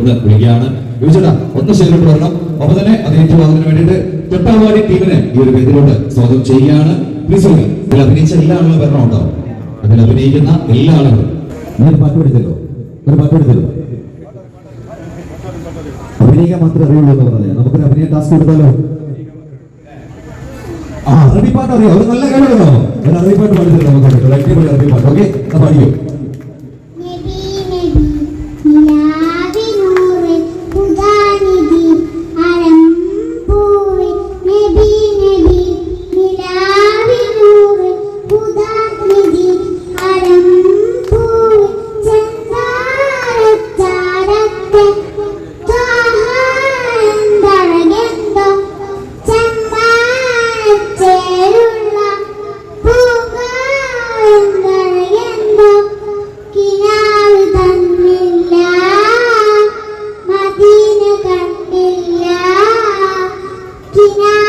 ഒന്ന് വിളിക്കുകയാണ്. ചോദിച്ചേട്ടാ ഒന്ന് വരണം. ഒപ്പം തന്നെ അത് ഏറ്റുവാങ്ങുന്നതിന് വേണ്ടിയിട്ട് തൊട്ടാവാടി ടീമിനെ ഈ ഒരു വേദിയിലോട്ട് സ്വാഗതം ചെയ്യുകയാണ്. പ്ലീസ് ഇതിൽ അഭിനയിച്ച എല്ലാ ആളുകളും വരണം ഉണ്ടോ അതിൽ അഭിനയിക്കുന്ന എല്ലാ ആളുകളും. നീ ഒരു പാട്ട് പഠിച്ചല്ലോ. ഒരു പാട്ട് പഠിച്ചല്ലോ. അഭിനയിക്കാൻ മാത്രമേ അറിയുള്ളൂ എന്ന് പറഞ്ഞാൽ നമുക്കൊരു അഭിനയ ടാസ്ക് കൊടുത്താലോ? ആ അറബി പാട്ട് അറിയോ. അത് നല്ല കാര്യമാണോ ഒരു അറബി പാട്ട് നമുക്ക്. അറബി പാട്ട് ഓക്കെ പാടിയോ Krishna.